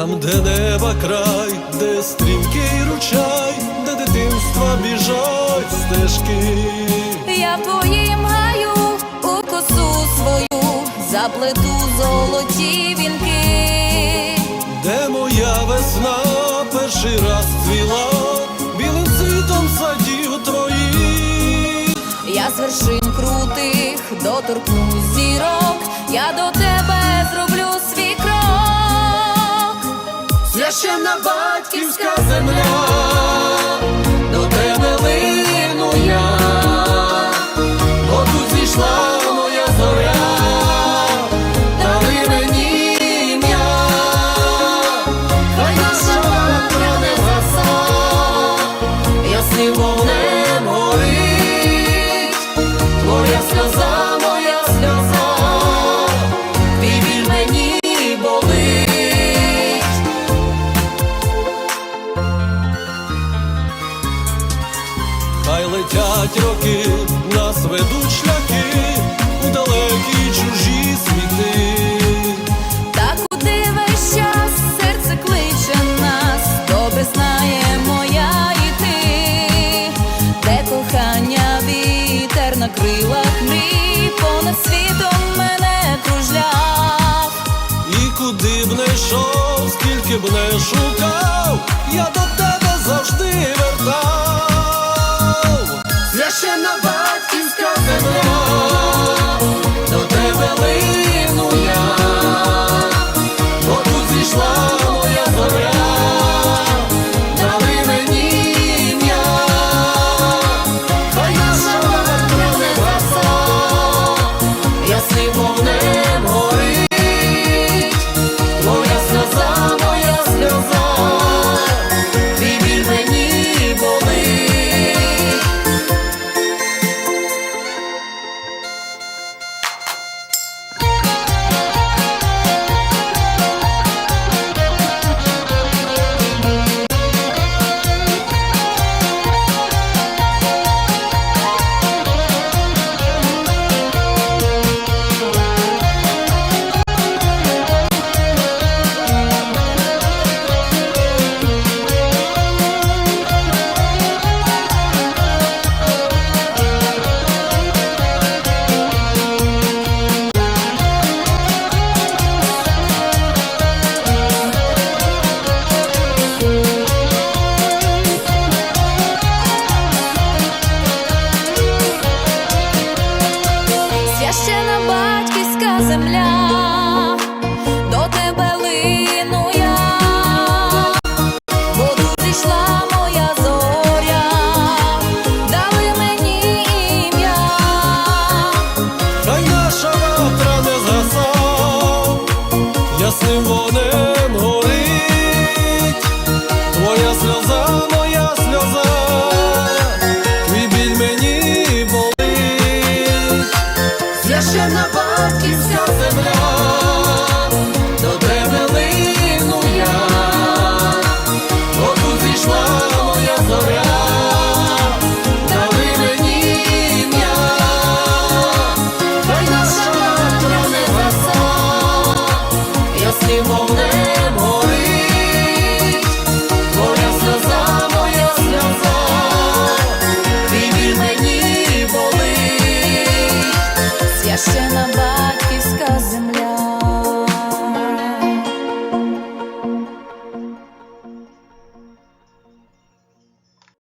Там, де неба край, де стрімкий ручай, де дитинства біжать стежки. Я в твоїм гаю у косу свою заплету золоті вінки. Де моя весна перший раз цвіла, білим цвітом садів твоїх. Я з вершин крутих доторкнусь зірок, я до тебе Священна батьківська земля, летять роки, нас ведуть шляхи у далекі чужі світи. Та куди весь час серце кличе нас, добре знає моя і ти, де кохання вітер на крилах мрій, понад світом мене кружляв. І куди б не йшов, скільки б не шукав, я до тебе завжди вертав. Земля, до тебе лину я, тут зійшла моя зоря, дали мені ім'я, Хай наша ватра не згаса, ясним